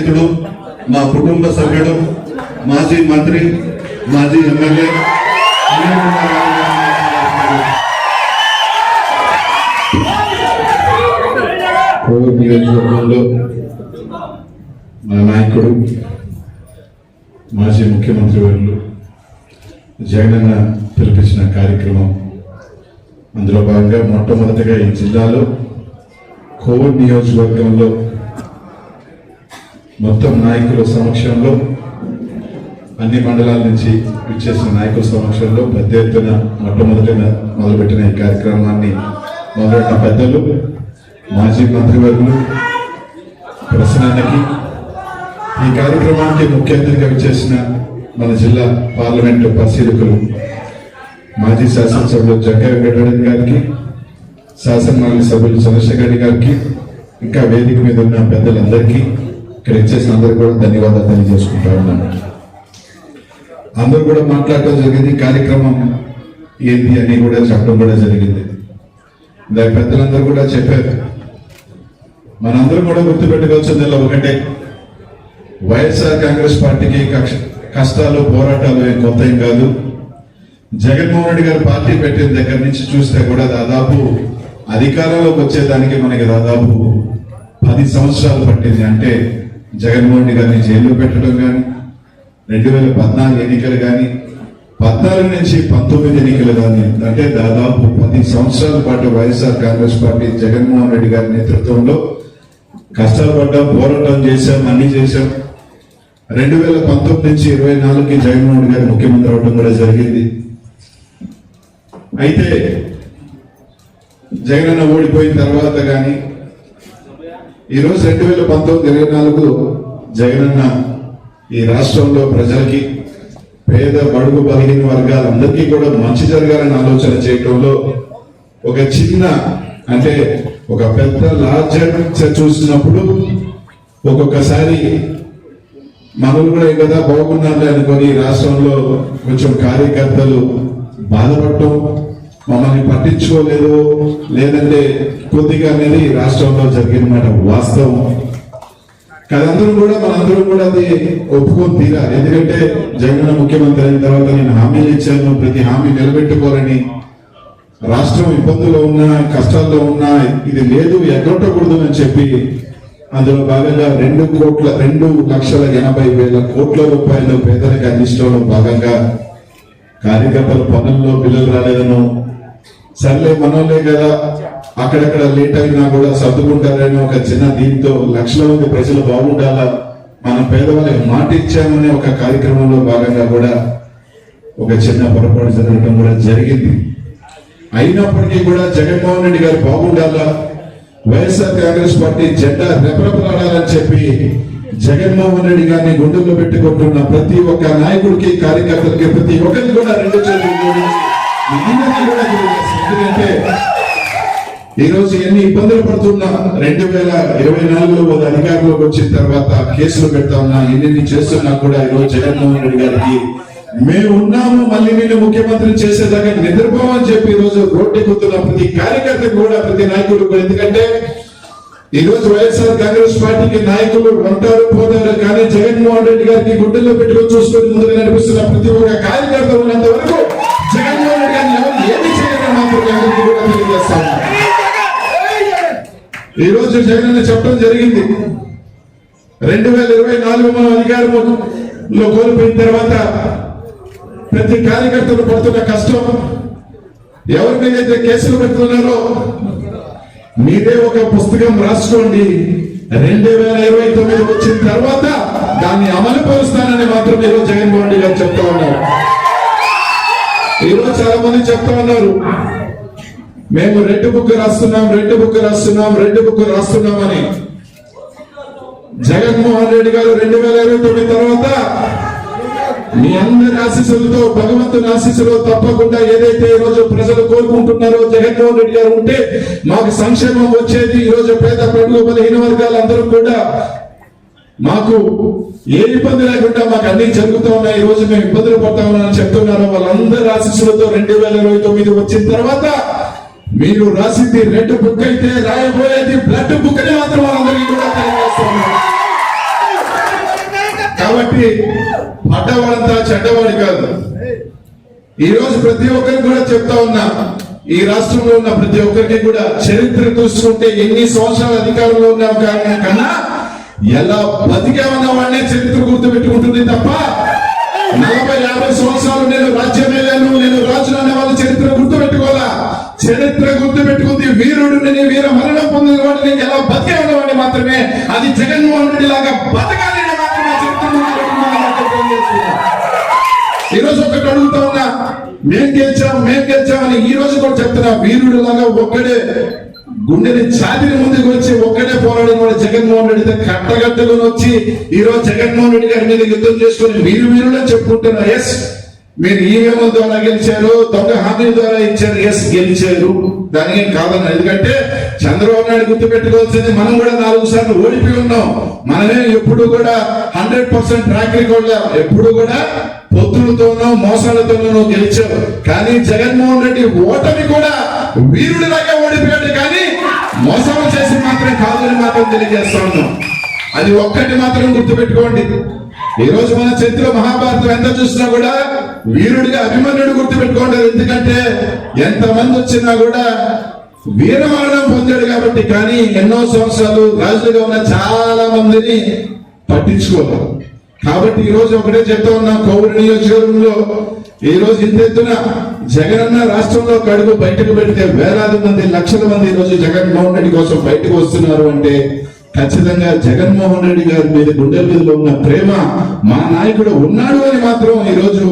స్నేహితుడు మా కుటుంబ సభ్యుడు మాజీ మంత్రి మాజీ ఎమ్మెల్యే నియోజకవర్గంలో మా నాయకుడు మాజీ ముఖ్యమంత్రి వర్యులు జగనన్న పిలిపించిన కార్యక్రమం. అందులో భాగంగా మొట్టమొదటిగా ఈ జిల్లాలో కోవిడ్ నియోజకవర్గంలో మొత్తం నాయకుల సమక్షంలో అన్ని మండలాల నుంచి విచ్చేసిన నాయకుల సమక్షంలో పెద్ద ఎత్తున మొట్టమొదటిన మొదలుపెట్టిన ఈ కార్యక్రమాన్ని మొదలెట్టిన పెద్దలు మాజీ మంత్రివర్గులు ప్రసన్నానికి ఈ కార్యక్రమానికి ముఖ్య అతిథిగా విచ్చేసిన మన జిల్లా పార్లమెంటు పరిశీలకులు మాజీ శాసనసభ్యులు జగ్గా వెంకటరెడ్డి గారికి శాసనమండలి సభ్యులు చంద్రశేఖర్ గారికి ఇంకా వేదిక మీద ఉన్న పెద్దలందరికీ ఇక్కడ ఇచ్చేసిన అందరికీ కూడా ధన్యవాదాలు తెలియజేసుకుంటా ఉన్నాను అందరూ కూడా మాట్లాడటం జరిగింది. కార్యక్రమం ఏంటి అని కూడా చెప్పడం కూడా జరిగింది. దాని పెద్దలందరూ కూడా చెప్పారు. మనందరం కూడా గుర్తుపెట్టుకోవాల్సింది ఒకటే. వైఎస్ఆర్ కాంగ్రెస్ పార్టీకి కక్ష- కష్టాలు పోరాటాలు ఏం కొత్త ఏం కాదు. జగన్మోహన్ రెడ్డి గారు పార్టీ పెట్టిన దగ్గర నుంచి చూస్తే కూడా దాదాపు అధికారంలోకి వచ్చేదానికి మనకి దాదాపు పది సంవత్సరాలు పట్టింది. అంటే జగన్మోహన్ రెడ్డి గారిని జైల్లో పెట్టడం కానీ రెండు వేల పద్నాలుగు ఎన్నికలు కానీ పద్నాలుగు నుంచి పంతొమ్మిది ఎన్నికలు కానీ అంటే దాదాపు పది సంవత్సరాల పాటు వైఎస్ఆర్ కాంగ్రెస్ పార్టీ జగన్మోహన్ రెడ్డి గారి నేతృత్వంలో కష్టపడ్డాం పోరాటం చేశాం అన్ని చేశాం. రెండు వేల పంతొమ్మిది నుంచి ఇరవై నాలుగుకి జగన్మోహన్ రెడ్డి గారు ముఖ్యమంత్రి అవడం కూడా జరిగింది. అయితే జగనన్న ఓడిపోయిన తర్వాత కానీ ఈరోజు రెండు వేల పంతొమ్మిది ఇరవై నాలుగు జగనన్న ఈ రాష్ట్రంలో ప్రజలకి పేద బడుగు బలహీన వర్గాలందరికీ కూడా మంచి జరగాలని ఆలోచన చేయటంలో ఒక చిన్న అంటే ఒక పెద్ద లార్జర్ చూసినప్పుడు ఒక్కొక్కసారి మనలు కూడా ఏ కదా బాగున్నారులే అనుకొని రాష్ట్రంలో కొంచెం కార్యకర్తలు బాధపడటం మమ్మల్ని పట్టించుకోలేదు. లేదంటే కొద్దిగా అనేది రాష్ట్రంలో జరిగినమాట వాస్తవం. కదందరూ కూడా మనందరూ కూడా అది ఒప్పుకొని తీరాలి. ఎందుకంటే జగన్ ముఖ్యమంత్రి అయిన తర్వాత నేను హామీలు ఇచ్చాను. ప్రతి హామీ నిలబెట్టుకోవాలని రాష్ట్రం ఇబ్బందుల్లో ఉన్నా కష్టాల్లో ఉన్నా ఇది లేదు ఎగ్గొట్టకూడదు అని చెప్పి అందులో భాగంగా రెండు కోట్ల రెండు లక్షల ఎనభై వేల కోట్ల రూపాయలు పేదలకు అందించడంలో భాగంగా కార్యకర్తల పనుల్లో బిల్లులు రాలేదను సర్లే మనోలే కదా. అక్కడక్కడ లేట్ అయినా కూడా సర్దుకుంటారని ఒక చిన్న దీంతో లక్షల మంది ప్రజలు బాగుండాలా? మనం పేదవాళ్ళకి మాట ఇచ్చామనే ఒక కార్యక్రమంలో భాగంగా కూడా ఒక చిన్న పొరపాటు జరగడం కూడా జరిగింది. అయినప్పటికీ కూడా జగన్మోహన్ రెడ్డి గారు బాగుండాలా? వైఎస్ఆర్ కాంగ్రెస్ పార్టీ జెండా రెపరెపలాడాలని చెప్పి జగన్మోహన్ రెడ్డి గారిని గుండెల్లో పెట్టుకుంటున్న ప్రతి ఒక్క నాయకుడికి కార్యకర్తలకి ప్రతి ఒక్కరికి కూడా రెండు చేతులు కూడా ఎందుకంటే ఈ రోజు ఎన్ని ఇబ్బందులు పడుతున్నా రెండు వేల ఇరవై నాలుగులో ఒక అధికారంలోకి వచ్చిన తర్వాత కేసులు పెడతా ఉన్నా ఎన్ని చేస్తున్నా కూడా ఈ రోజు జగన్మోహన్ రెడ్డి గారికి మేము ఉన్నాము మళ్ళీ నేను ముఖ్యమంత్రి చేసేదాకా నిద్రపోమని చెప్పి ఈ రోజు రోడ్డెక్కుతున్న ప్రతి కార్యకర్త కూడా ప్రతి నాయకుడు కూడా. ఎందుకంటే ఈరోజు వైఎస్ఆర్ కాంగ్రెస్ పార్టీకి నాయకులు ఉంటారు పోతారు కానీ జగన్మోహన్ రెడ్డి గారికి గుడ్డల్లో పెట్టుకొని చూసుకొని ముందుకు నడిపిస్తున్న ప్రతి ఒక్క కార్యకర్త ఉన్నంత వరకు జగన్ రెడ్డి ఏమి చేయాలని మాత్రం అందరికీ కూడా ఈ రోజు జగన్ చెప్పడం జరిగింది. రెండు వేల ఇరవై నాలుగు మనం అధికారంలో కోల్పోయిన తర్వాత ప్రతి కార్యకర్తలు పడుతున్న కష్టం ఎవరి మీద అయితే కేసులు పెడుతున్నారో మీరే ఒక పుస్తకం రాసుకోండి. రెండు వేల ఇరవై తొమ్మిది వచ్చిన తర్వాత దాన్ని అమలు పరుస్తానని మాత్రం ఈరోజు జగన్మోహన్ రెడ్డి గారు చెప్తా ఉన్నారు. ఈరోజు చాలా మంది చెప్తా ఉన్నారు. మేము రెడ్ బుక్ రాస్తున్నాం రెడ్ బుక్ రాస్తున్నాం రెడ్ బుక్ రాస్తున్నామని. జగన్మోహన్ రెడ్డి గారు రెండు వేల ఇరవై తొమ్మిది తర్వాత మీ అందరి ఆశీస్సులతో భగవంతుని ఆశీస్సులో తప్పకుండా ఏదైతే ఈ రోజు ప్రజలు కోరుకుంటున్నారో జగన్మోహన్ రెడ్డి గారు ఉంటే మాకు సంక్షేమం వచ్చేది. ఈ రోజు పేద ప్రజలు బలహీన వర్గాలందరూ కూడా మాకు ఏ ఇబ్బంది లేకుండా మాకు అన్ని జరుగుతూ ఉన్నాయి. ఈ రోజు మేము ఇబ్బందులు పడతా ఉన్నామని చెప్తున్నారు. వాళ్ళందరి ఆశీస్సులతో రెండు వేల ఇరవై తొమ్మిది వచ్చిన తర్వాత మీరు రాసింది రెడ్ బుక్ అయితే రాయబోయేది బ్లడ్ బుక్ అని మాత్రం వాళ్ళందరికీ కూడా తెలియజేస్తున్నారు కాబట్టి పడ్డవాడంతా చెడ్డవాడు కాదు. ఈ రోజు ప్రతి ఒక్కరికి కూడా చెప్తా ఉన్నా ఈ రాష్ట్రంలో ఉన్న ప్రతి ఒక్కరికి కూడా చరిత్ర చూసుకుంటే ఎన్ని సంవత్సరాల అధికారంలో ఉన్నాం కానీ కన్నా ఎలా బతికామన్న వాడినే చరిత్ర గుర్తు పెట్టుకుంటుంది తప్ప నలభై యాభై సంవత్సరాలు నేను రాజ్యం వెళ్ళాను నేను రాజును అనే వాళ్ళ చరిత్ర గుర్తు పెట్టుకోవాలా చరిత్ర గుర్తు పెట్టుకుంది వీరుడు నేను వీర మరణం పొందిన వాడిని నేను ఎలా బతికామన్న వాడిని మాత్రమే అది జగన్మోహన్ రెడ్డి లాగా బతకాలి మాత్రమే చరిత్ర గుర్తు ఒకటి అడుగుతా ఉన్నా మేం గెలిచాం మేం గెలిచామని ఈ రోజు కూడా చెప్తున్నా వీరుడు లాగా ఒక్కడే గుండెని చాతిని ముందుకు వచ్చి ఒక్కడే పోరాడిన వాడు జగన్మోహన్ రెడ్డి కట్టగట్టుకుని వచ్చి ఈ రోజు జగన్మోహన్ రెడ్డి గారి మీద యుద్ధం చేసుకొని వీరు వీరులో చెప్పుకుంటున్నా ఎస్ మీరు ఈవీఎం ద్వారా గెలిచారు దొంగ హామీ ద్వారా ఇచ్చారు. ఎస్ గెలిచారు. దానికి కాదన్న. ఎందుకంటే చంద్రబాబు నాయుడు గుర్తు పెట్టుకోవాల్సింది మనం కూడా నాలుగు సార్లు ఓడిపోయి ఉన్నాం. మనమే ఎప్పుడు కూడా హండ్రెడ్ పర్సెంట్ ట్రాక్ రికార్డ్ ఎప్పుడు కూడా పొత్తులతోనో మోసాలతోనో గెలిచావు కానీ జగన్మోహన్ రెడ్డి ఓటమి కూడా వీరుడిలాగా ఓడిపోయాడు. కానీ కాదని తెలియజేస్తా ఉన్నాం అది ఒక్కటి మాత్రం గుర్తుపెట్టుకోండి. ఈ రోజు మన చరిత్ర మహాభారతం ఎంత చూసినా కూడా వీరుడిగా అభిమన్యుడు గుర్తుపెట్టుకోండి ఎందుకంటే ఎంతమంది వచ్చినా కూడా వీరమరణం పొందాడు కాబట్టి కానీ ఎన్నో సంవత్సరాలు రాజులుగా ఉన్న చాలా మందిని పట్టించుకోలేదు. కాబట్టి ఈ రోజు ఒకటే చెప్తా ఉన్నాం కౌరు నియోజకవర్గంలో ఈ రోజు ఇంత ఎత్తున జగనన్న రాష్ట్రంలో కడుగు బయటకు పెడితే వేలాది మంది లక్షల మంది ఈరోజు జగన్మోహన్ రెడ్డి కోసం బయటకు వస్తున్నారు అంటే ఖచ్చితంగా జగన్మోహన్ రెడ్డి గారి మీద గుండెల మీద ఉన్న ప్రేమ మా నాయకుడు ఉన్నాడు అని మాత్రం ఈ రోజు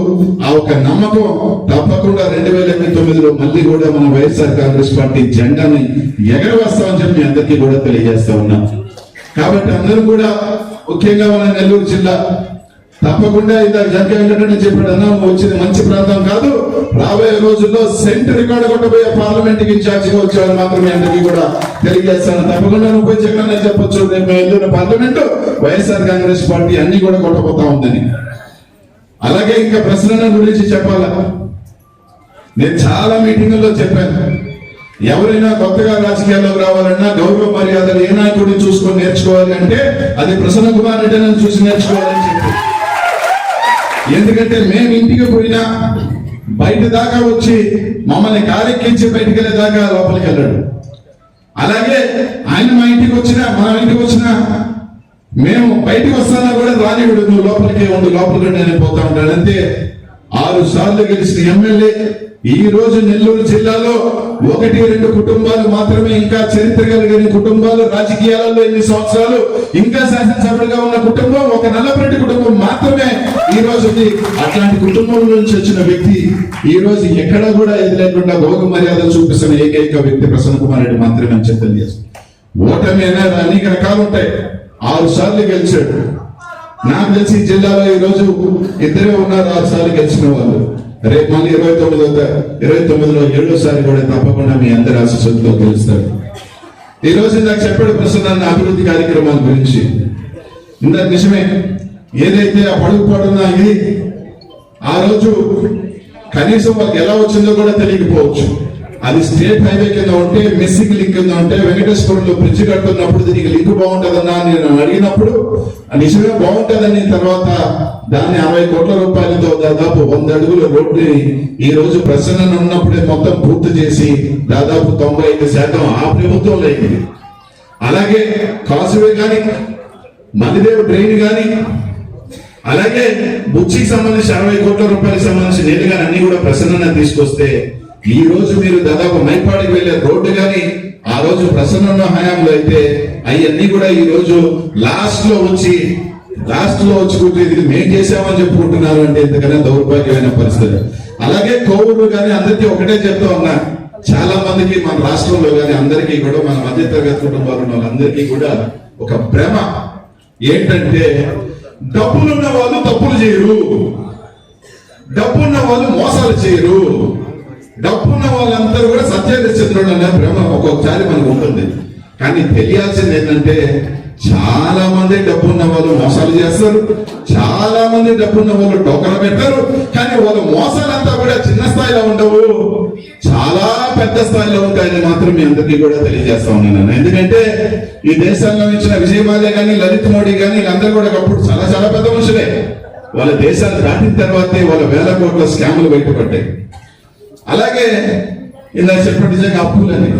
ఆ ఒక నమ్మకం. తప్పకుండా రెండు వేల ఎనిమిది తొమ్మిదిలో మళ్ళీ కూడా మన వైఎస్ఆర్ కాంగ్రెస్ పార్టీ జెండాని ఎగరవేస్తామని చెప్పి అందరికీ కూడా తెలియజేస్తా ఉన్నాం. కాబట్టి అందరూ కూడా ముఖ్యంగా మన నెల్లూరు జిల్లా తప్పకుండా ఇందాక జనక వెంకటరెడ్డి చెప్పాడు అన్న వచ్చింది మంచి ప్రాంతం కాదు. రాబోయే రోజుల్లో సెంట్ రికార్డు కొట్టబోయే పార్లమెంట్కి ఇన్ఛార్జిగా వచ్చేవాళ్ళు మాత్రమే అందరికీ కూడా తెలియజేస్తాను. తప్పకుండా నువ్వు పోయి జగన్ చెప్పొచ్చు. రేపు వెళ్ళిన పార్లమెంట్ వైఎస్ఆర్ కాంగ్రెస్ పార్టీ అన్ని కూడా కొట్టబోతా ఉందని. అలాగే ఇంకా ప్రసన్న గురించి చెప్పాలా? నేను చాలా మీటింగుల్లో చెప్పాను. ఎవరైనా కొత్తగా రాజకీయాల్లోకి రావాలన్నా గౌరవ మర్యాదలు ఏ నాయకుడిని చూసుకొని నేర్చుకోవాలి అంటే అది ప్రసన్న కుమార్ రెడ్డి చూసి నేర్చుకోవాలని చెప్పి. ఎందుకంటే మేము ఇంటికి పోయినా బయట దాకా వచ్చి మమ్మల్ని కారెక్కించి బయటికి వెళ్ళే దాకా లోపలికి వెళ్ళాడు. అలాగే ఆయన మా ఇంటికి వచ్చినా మా ఇంటికి వచ్చినా మేము బయటకు వస్తానా కూడా రానివిడు నువ్వు లోపలికే ఉండు లోపలికి నేను పోతా ఉంటాడు. అంతే. ఆరు సార్లు గెలిచిన ఎమ్మెల్యే ఈ రోజు నెల్లూరు జిల్లాలో ఒకటి రెండు కుటుంబాలు మాత్రమే ఇంకా చరిత్ర కలిగిన కుటుంబాలు రాజకీయాలలో ఎన్ని సంవత్సరాలు ఇంకా శాసనసభ్యులుగా ఉన్న కుటుంబం ఒక నల్లపరెడ్డి కుటుంబం మాత్రమే ఈ రోజు ఉంది అట్లాంటి కుటుంబం నుంచి వచ్చిన వ్యక్తి ఈ రోజు ఎక్కడ కూడా ఎదురకుండా భోగ మర్యాదలు చూపిస్తున్న ఏకైక వ్యక్తి ప్రసన్న కుమార్ రెడ్డి మాత్రమే అని చెప్పి తెలియజేస్తుంది ఓటమి అనేది అనేక రకాలు ఉంటాయి. ఆరు సార్లు గెలిచాడు. నాకు తెలిసి జిల్లాలో ఈ రోజు ఇద్దరే ఉన్నారు ఆరు సార్లు గెలిచిన వాళ్ళు. రేపు మళ్ళీ ఇరవై తొమ్మిదో ఇరవై తొమ్మిదిలో ఏడోసారి కూడా తప్పకుండా మీ అందరి ఆశీస్సులతో గెలుస్తారు. ఈ రోజు ఇందాక చెప్పాడు ప్రస్తుతం అభివృద్ధి కార్యక్రమాల గురించి. ఇందాక నిజమే ఏదైతే ఆ పడుగు పడున్నా ఇది ఆ రోజు కనీసం వాళ్ళకి ఎలా వచ్చిందో కూడా తెలియకపోవచ్చు. అది స్టేట్ హైవే కింద ఉంటే మిస్సింగ్ లింక్ కింద ఉంటే వెంకటేశ్వరంలో బ్రిడ్జ్ కట్టున్నప్పుడు దీనికి లింక్ బాగుంటుందన్నా నేను అడిగినప్పుడు నిజమే బాగుంటుందని తర్వాత దాన్ని అరవై కోట్ల రూపాయలతో దాదాపు వంద అడుగుల రోడ్డుని ఈ రోజు ప్రసన్న ఉన్నప్పుడే మొత్తం పూర్తి చేసి దాదాపు తొంభై ఐదు శాతం ఆ ప్రభుత్వంలో అయింది. అలాగే కాసువే కానీ మల్లిదేవ్ డ్రైన్ కానీ అలాగే బుచ్చికి సంబంధించి అరవై కోట్ల రూపాయలకు సంబంధించి నేరుగా అన్ని కూడా ప్రసన్న తీసుకొస్తే ఈ రోజు మీరు దాదాపు మైపాడికి వెళ్ళే రోడ్డు కానీ ఆ రోజు ప్రసన్న హయాంలో అయితే అవన్నీ కూడా ఈ రోజు లాస్ట్లో వచ్చి లాస్ట్లో వచ్చి ఇది మేం చేసామని చెప్పుకుంటున్నారు అంటే ఎంతకన్నా దౌర్భాగ్యమైన పరిస్థితి. అలాగే కోవిడ్ కానీ అందరికీ ఒకటే చెప్తా ఉన్నా. చాలా మందికి మన రాష్ట్రంలో కానీ అందరికీ కూడా మన మధ్య తరగతి కుటుంబాలు ఉన్న వాళ్ళందరికీ కూడా ఒక భ్రమ. ఏంటంటే డబ్బులున్న వాళ్ళు తప్పులు చేయరు. డబ్బున్న వాళ్ళు మోసాలు చేయరు. డబ్బున్న వాళ్ళందరూ కూడా సత్యహరిశ్చంద్రుడు అనే భ్రమ ఒక్కొక్కసారి మనకు ఉంటుంది. కానీ తెలియాల్సింది ఏంటంటే చాలా మంది డబ్బున్న వాళ్ళు మోసాలు చేస్తారు. చాలా మంది డబ్బున్న వాళ్ళు టోకలు పెట్టారు. కానీ వాళ్ళ మోసాలంతా కూడా చిన్న స్థాయిలో ఉండవు. చాలా పెద్ద స్థాయిలో ఉంటాయని మాత్రం మీ అందరికీ కూడా తెలియజేస్తా ఉన్నాను ఎందుకంటే ఈ దేశంలో ఇచ్చిన విజయమాల్య కానీ లలిత్ మోడీ కానీ వీళ్ళందరూ కూడా ఒకప్పుడు చాలా చాలా పెద్ద మనుషులే. వాళ్ళ దేశాన్ని దాటిన తర్వాతే వాళ్ళ వేల కోట్ల స్కాములు బయటపడ్డాయి. అలాగే ఇలా చెప్పిన నిజంగా అప్పులని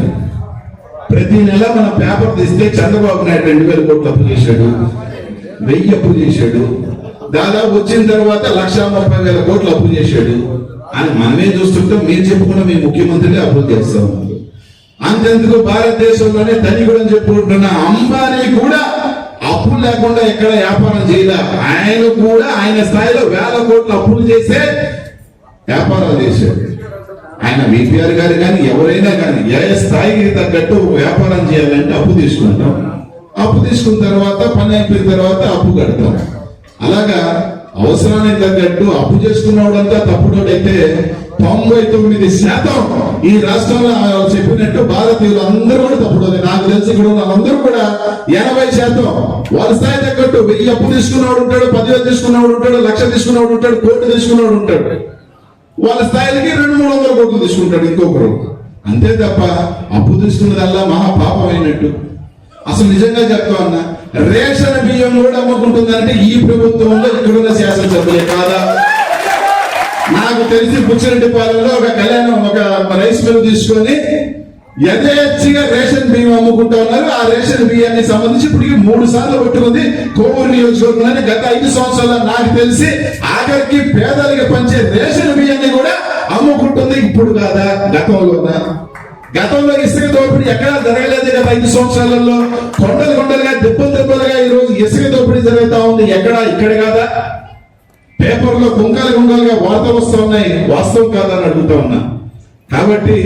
ప్రతి నెల మన పేపర్ తీస్తే చంద్రబాబు నాయుడు రెండు వేల కోట్లు అప్పు చేశాడు. వెయ్యి అప్పు చేశాడు. దాదాపు వచ్చిన తర్వాత లక్ష ముప్పై వేల కోట్లు అప్పు చేశాడు. అని మనమే చూస్తుంటాం మీరు చెప్పుకున్న మీ ముఖ్యమంత్రి అప్పులు చేస్తాం. అంతెందుకు భారతదేశంలోనే ధనికుడు అని చెప్పుకుంటున్న అంబానీ కూడా అప్పు లేకుండా ఎక్కడ వ్యాపారం చేయలే. ఆయన కూడా ఆయన స్థాయిలో వేల కోట్లు అప్పులు చేసే వ్యాపారాలు చేశాడు. ఆయన విపిఆర్ గారు కానీ ఎవరైనా కానీ ఏ స్థాయికి తగ్గట్టు వ్యాపారం చేయాలంటే అప్పు తీసుకుంటాం. అప్పు తీసుకున్న తర్వాత పని అయిపోయిన తర్వాత అప్పు కడతాం. అలాగా అవసరానికి తగ్గట్టు అప్పు చేసుకున్నవాడంతా తప్పుడోడైతే తొంభై తొమ్మిది శాతం ఈ రాష్ట్రంలో చెప్పినట్టు భారతీయులు అందరూ కూడా తప్పుడోదే నాకు తెలిసి ఇక్కడ ఉన్న అందరూ కూడా ఎనభై శాతం వాళ్ళ స్థాయి తగ్గట్టు వెయ్యి అప్పు తీసుకున్నవాడు ఉంటాడు పదివేలు తీసుకున్నవాడు ఉంటాడు లక్ష తీసుకున్నవాడు ఉంటాడు కోటి తీసుకున్నవాడు ఉంటాడు. వాళ్ళ స్థాయిలకి రెండు మూడు వందల కోట్లు తీసుకుంటాడు ఇంకొకరు అంతే తప్ప అప్పు తీసుకున్నదల్లా మహా పాపం అయినట్టు అసలు నిజంగా చెప్తా అన్న? రేషన్ బియ్యం కూడా అమ్ముకుంటుందంటే ఈ ప్రభుత్వంలో ఇక్కడున్న శాసనసభ్యులే కాదా? నాకు తెలిసి పుచ్చిరెడ్డిపాలెంలో ఒక కళ్యాణం ఒక రైస్ మిల్ తీసుకొని యథేచ్ఛగా రేషన్ బియ్యం అమ్ముకుంటా ఉన్నారు. ఆ రేషన్ బియ్యాన్ని సంబంధించి ఇప్పటికి మూడు సార్లు పెట్టుకుంది కోవూరు నియోజకవర్గంలోని గత ఐదు సంవత్సరాల నాకు తెలిసి ఆఖరికి పేదలకి పంచే రేషన్ బియ్యాన్ని కూడా అమ్ముకుంటుంది. ఇప్పుడు కాదా? గతంలోనా గతంలో ఇసుక దోపిడీ ఎక్కడా జరగలేదు కదా ఐదు సంవత్సరాలలో. కొండలు కొండలుగా దెబ్బలు దెబ్బలుగా ఈ రోజు ఇసుక దోపిడీ జరుగుతా ఉంది. ఎక్కడ? ఇక్కడ కాదా? పేపర్లో కుంకాలు కుంకాలుగా వార్తలు వస్తూ ఉన్నాయి. వాస్తవం కాదని అడుగుతా ఉన్నా. కాబట్టి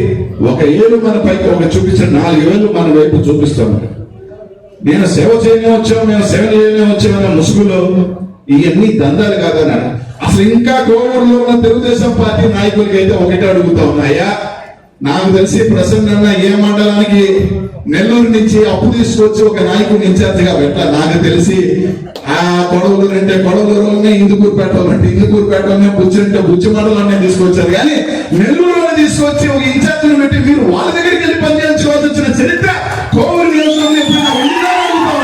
ఒక ఏళ్ళు మన పైకి ఒక చూపించిన నాలుగు ఏళ్ళు మన వైపు చూపిస్తాం నేను సేవ చేయనే వచ్చాం మేము సేవ చేయనే వచ్చామన్న ముసుగులో ఇవన్నీ దందాలు కాదన్నాడు అసలు ఇంకా కోవూరులో ఉన్న తెలుగుదేశం పార్టీ నాయకులకి అయితే ఒకటే అడుగుతా ఉన్నాయా నాకు తెలిసి ప్రసన్న ఏ మండలానికి నెల్లూరు నుంచి అప్పు తీసుకొచ్చి ఒక నాయకుడిని ఇన్ఛార్జిగా పెట్టా నాకు తెలిసి ఆ కొడవలూరు అంటే కొడవలూరులోనే ఇందుకూరు పెట్టాలంటే ఇందుకూరు పెట్టాలనే బుచ్చి అంటే బుచ్చి మండలాన్ని తీసుకొచ్చారు. కానీ నెల్లూరు నెల్లూరులో తీసుకొచ్చి ఒక ఇన్ఛార్జిని పెట్టి మీరు వాళ్ళ దగ్గరికి వెళ్ళి పనిచేయించుకోవాల్సి వచ్చిన చరిత్ర కోవూరు నియోజకవర్గం ఎప్పుడైనా ఉందా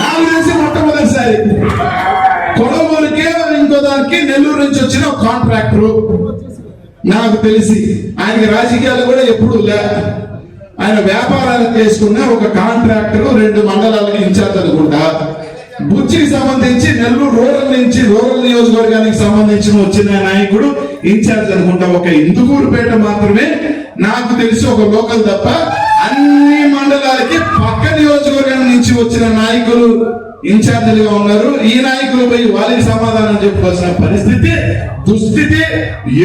నాకు తెలిసి మొట్టమొదటిసారి ఇంకో దానికి నెల్లూరు నుంచి వచ్చిన ఒక కాంట్రాక్టర్. నాకు తెలిసి ఆయనకి రాజకీయాలు కూడా ఎప్పుడు లే. ఆయన వ్యాపారాలు చేసుకున్న ఒక కాంట్రాక్టర్ రెండు మండలాలకి ఇన్ఛార్జ్ అనుకుంటా. బుచ్చికి సంబంధించి నెల్లూరు రూరల్ నుంచి రూరల్ నియోజకవర్గానికి సంబంధించిన వచ్చిన నాయకుడు ఇన్ఛార్జ్ అనుకుంటా ఒక ఇందుకూరుపేట మాత్రమే నాకు తెలిసి ఒక లోకల్ తప్ప అన్ని మండలాలకి పక్క నియోజకవర్గం నుంచి వచ్చిన నాయకులు ఇన్ఛార్జీలుగా ఉన్నారు. ఈ నాయకులు పోయి వాళ్ళకి సమాధానం చెప్పుకోవాల్సిన పరిస్థితి దుస్థితి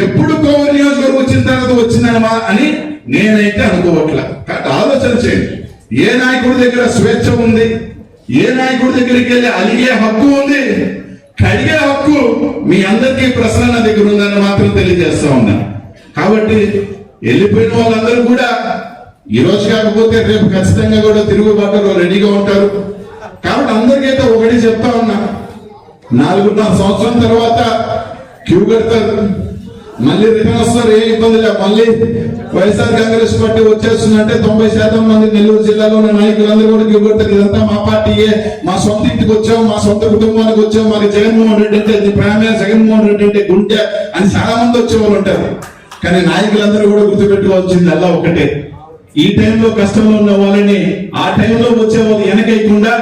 ఎప్పుడు కోవూరు నియోజకవర్గం వచ్చిన తర్వాత వచ్చిందనమా అని నేనైతే అనుకోవట్లా. కాబట్టి ఆలోచన చేయండి. ఏ నాయకుడి దగ్గర స్వేచ్ఛ ఉంది? ఏ నాయకుడి దగ్గరికి వెళ్ళి అలిగే హక్కు ఉంది? కడిగే హక్కు మీ అందరికీ ప్రసన్న దగ్గర ఉందని మాత్రం తెలియజేస్తా ఉన్నా. కాబట్టి వెళ్ళిపోయిన వాళ్ళందరూ కూడా ఈ రోజు కాకపోతే రేపు ఖచ్చితంగా కూడా తిరుగుబాటులో రెడీగా ఉంటారు. కాబట్టి అందరికైతే ఒకటి చెప్తా ఉన్నా. నాలుగున్నర సంవత్సరం తర్వాత క్యూ కడతారు. మళ్ళీ రిటర్న్ వస్తారు ఏ ఇబ్బంది లేదు. మళ్ళీ వైఎస్ఆర్ కాంగ్రెస్ పార్టీ వచ్చేస్తుందంటే తొంభై శాతం మంది నెల్లూరు జిల్లాలో ఉన్న నాయకులందరూ కూడా క్యూ ఇదంతా మా పార్టీయే. మా సొంత ఇంటికి వచ్చాం మా సొంత కుటుంబానికి వచ్చాం. మాకు జగన్మోహన్ రెడ్డి అంటే ప్రేమే జగన్మోహన్ రెడ్డి అంటే గుంటె అని చాలా మంది వచ్చేవాళ్ళు ఉంటారు. కానీ నాయకులందరూ కూడా గుర్తుపెట్టుకోవాల్సింది అలా ఒకటే. ఈ టైంలో కష్టంలో ఉన్న వాళ్ళని ఆ టైంలో వచ్చే వాళ్ళు వెనకేయకుండా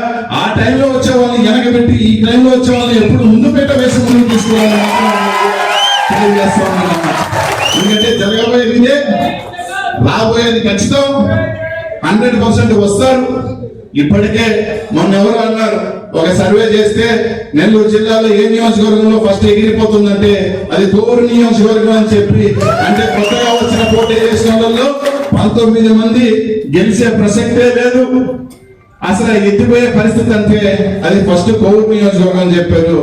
ఆ టైంలో వచ్చే వాళ్ళని వెనకబెట్టి ఈ టైంలో వచ్చే వాళ్ళని ఎప్పుడు ముందు పెట్ట వేసి ముందుకు తీసుకోవాలని తెలియజేస్తా ఎందుకంటే జరగబోయేది ఇదే రాబోయేది ఖచ్చితం. హండ్రెడ్ పర్సెంట్ వస్తారు. ఇప్పటికే మొన్న ఎవరు అన్నారు ఒక సర్వే చేస్తే నెల్లూరు జిల్లాలో ఏ నియోజకవర్గంలో ఫస్ట్ ఎగిరిపోతుందంటే అది దూరు నియోజకవర్గం అని చెప్పి అంటే కొత్తగా వచ్చిన పోటీ చేసిన వాళ్ళలో పంతొమ్మిది మంది గెలిచే ప్రసక్తే లేదు. అసలు ఎత్తిపోయే పరిస్థితి అంటే అది ఫస్ట్ కోవిడ్ నియోజకవర్గం అని చెప్పారు.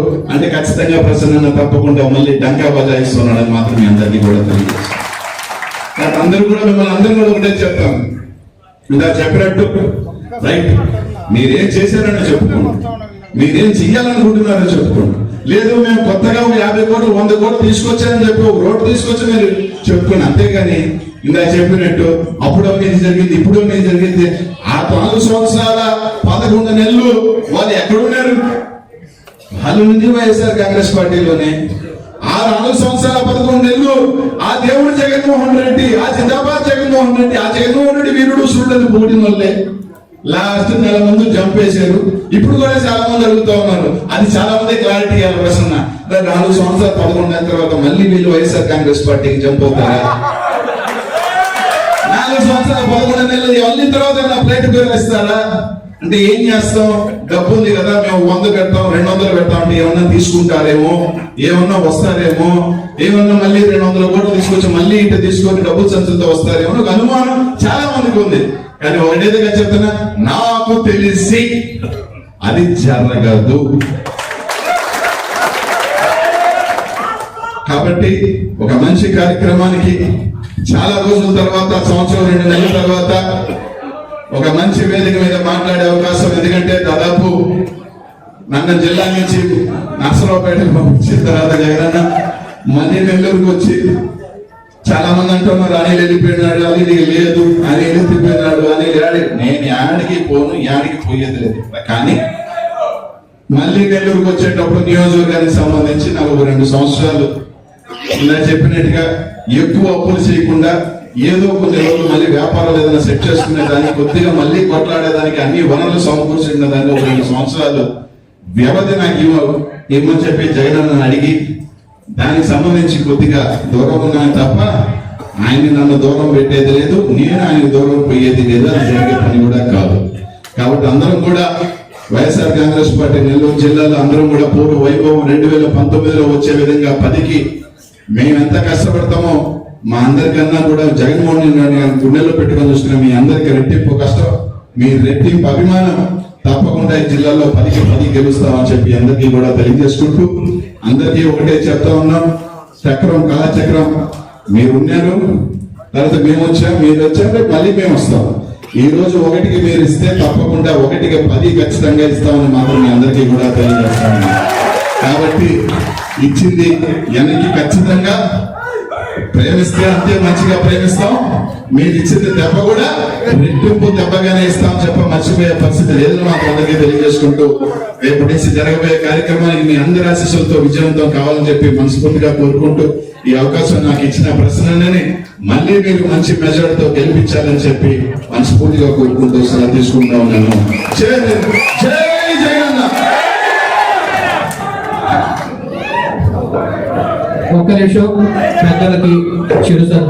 ఖచ్చితంగా ప్రసన్న తప్పకుండా మళ్ళీ డంకా బజాయిస్తున్నాడని మాత్రం మీ అందరికీ కూడా తెలియజేస్తాను. అందరూ కూడా మిమ్మల్ని అందరూ కూడా ఒకటే చెప్తాం. ఇందా చెప్పినట్టు రైట్? మీరేం చేశారని చెప్పుకోండి. మీరేం చెయ్యాలనుకుంటున్నారో చెప్పుకోండి. లేదు మేము కొత్తగా యాభై కోట్లు వంద కోట్లు తీసుకొచ్చారని చెప్పి ఒక రోడ్డు తీసుకొచ్చి మీరు చెప్పుకోండి. అంతేగాని ఇందా చెప్పినట్టు అప్పుడు అవినీతి జరిగింది ఇప్పుడు అవినీతి జరిగింది? ఆ నాలుగు సంవత్సరాల పదకొండు నెలలు వాళ్ళు ఎక్కడున్నారు? వాళ్ళు ఉంది వైఎస్ఆర్ కాంగ్రెస్ పార్టీలోనే. ఆ నాలుగు సంవత్సరాల పదకొండు నెలలు ఆ దేవుడు జగన్మోహన్ రెడ్డి ఆ జిందాబాద్ జగన్మోహన్ రెడ్డి ఆ జగన్మోహన్ రెడ్డి వీరుడు సూర్యుడు పోటీ వల్లే లాస్ట్ నెల ముందు జంప్ ఇప్పుడు కూడా చాలా మంది అడుగుతూ ఉన్నారు. అది చాలా మంది క్లారిటీ ఇవ్వాలి ప్రసన్న. నాలుగు సంవత్సరాలు పదకొండు నెలల తర్వాత మళ్ళీ వీళ్ళు వైఎస్ఆర్ కాంగ్రెస్ పార్టీకి జంప్ అవుతారా? నాలుగు సంవత్సరాలు పదకొండు నెలలు మళ్ళీ తర్వాత నా ప్లేట్ పేరు వేస్తారా అంటే ఏం చేస్తాం? డబ్బు ఉంది కదా మేము వంద పెడతాం రెండు వందలు పెడతాం అంటే ఏమన్నా తీసుకుంటారేమో? ఏమన్నా వస్తారేమో? ఏమన్నా మళ్ళీ రెండు వందల కోట్లు తీసుకొచ్చి మళ్ళీ ఇటు తీసుకొని డబ్బు సంచులతో వస్తారేమో ఒక అనుమానం చాలా మందికి ఉంది. కానీ ఒకటేదిగా చెప్తున్నా నాకు తెలిసి అది జరగదు. కాబట్టి ఒక మంచి కార్యక్రమానికి చాలా రోజుల తర్వాత సంవత్సరం రెండు నెలల తర్వాత ఒక మంచి వేదిక మీద మాట్లాడే అవకాశం ఎందుకంటే దాదాపు నన్ను జిల్లా నుంచి నర్సరావుపేట పంపించిన తర్వాత జగనన్న మళ్ళీ నెల్లూరుకు వచ్చి చాలా మంది అంటున్నారు అనిల్ వెళ్ళిపోయినాడు అనిల్ లేదు అని వెళ్ళిపోయినాడు అని యాడి నేను యాడికి పోను యాడికి పోయేది లేదు. కానీ మళ్ళీ నెల్లూరుకు వచ్చేటప్పుడు నియోజకవర్గానికి సంబంధించి నలభై రెండు సంవత్సరాలు ఇలా చెప్పినట్టుగా ఎక్కువ అప్పులు చేయకుండా ఏదో కొన్ని రోజులు మళ్ళీ వ్యాపారాలు ఏదైనా సెట్ చేసుకునే దానికి కొద్దిగా మళ్ళీ కొట్లాడేదానికి అన్ని వనరులు సమకూర్చిన దానికి ఒక రెండు సంవత్సరాలు వ్యవధి నాకు ఇవ్వవు ఇవ్వమని చెప్పి జగన్ అడిగి దానికి సంబంధించి కొద్దిగా దూరం ఉన్నాను తప్ప ఆయన నన్ను దూరం పెట్టేది లేదు నేను ఆయన దూరం పోయేది లేదు అది జరిగే పని కూడా కాదు. కాబట్టి అందరం కూడా వైఎస్ఆర్ కాంగ్రెస్ పార్టీ నెల్లూరు జిల్లాలో అందరం కూడా పూర్వ వైభవం రెండు వేల పంతొమ్మిదిలో వచ్చే విధంగా పదికి మేము ఎంత కష్టపడతామో మా అందరికన్నా కూడా జగన్మోహన్ రెడ్డి గారిని గుండెల్లో పెట్టుకొని చూసిన మీ అందరికి రెట్టింపు కష్టం. మీ రెట్టింపు అభిమానం తప్పకుండా ఈ జిల్లాలో పదికి పది గెలుస్తామని చెప్పి అందరికీ కూడా తెలియజేసుకుంటూ అందరికీ ఒకటే చెప్తా ఉన్నాం. చక్రం కాలచక్రం మీరు ఉన్నారు. తర్వాత మేము వచ్చాం మీరు వచ్చాక మళ్ళీ మేము వస్తాం. ఈ రోజు ఒకటికి మీరు ఇస్తే తప్పకుండా ఒకటికి పది ఖచ్చితంగా ఇస్తామని మాత్రం మీ అందరికీ కూడా తెలియజేస్తాను కాబట్టి ఇచ్చింది వెనక్కి ఖచ్చితంగా ప్రేమిస్తే అంతే మంచిగా ప్రేమిస్తాం. మీరు ఇచ్చింది దెబ్బ కూడా రెట్టింపు దెబ్బగానే ఇస్తాం చెప్ప మర్చిపోయే పరిస్థితి లేదని మాకు అందరికీ తెలియజేసుకుంటూ రేపు నుంచి జరగబోయే కార్యక్రమానికి మీ అందరి ఆశీస్సులతో విజయంతో కావాలని చెప్పి మనస్ఫూర్తిగా కోరుకుంటూ ఈ అవకాశం నాకు ఇచ్చిన ప్రశ్నని మళ్ళీ మీరు మంచి మెజార్టీతో గెలిపించాలని చెప్పి మనస్ఫూర్తిగా కోరుకుంటూ సలహా తీసుకుంటా ఉన్నాను. ఒక్క నిమిషం పెద్దలకి చిరు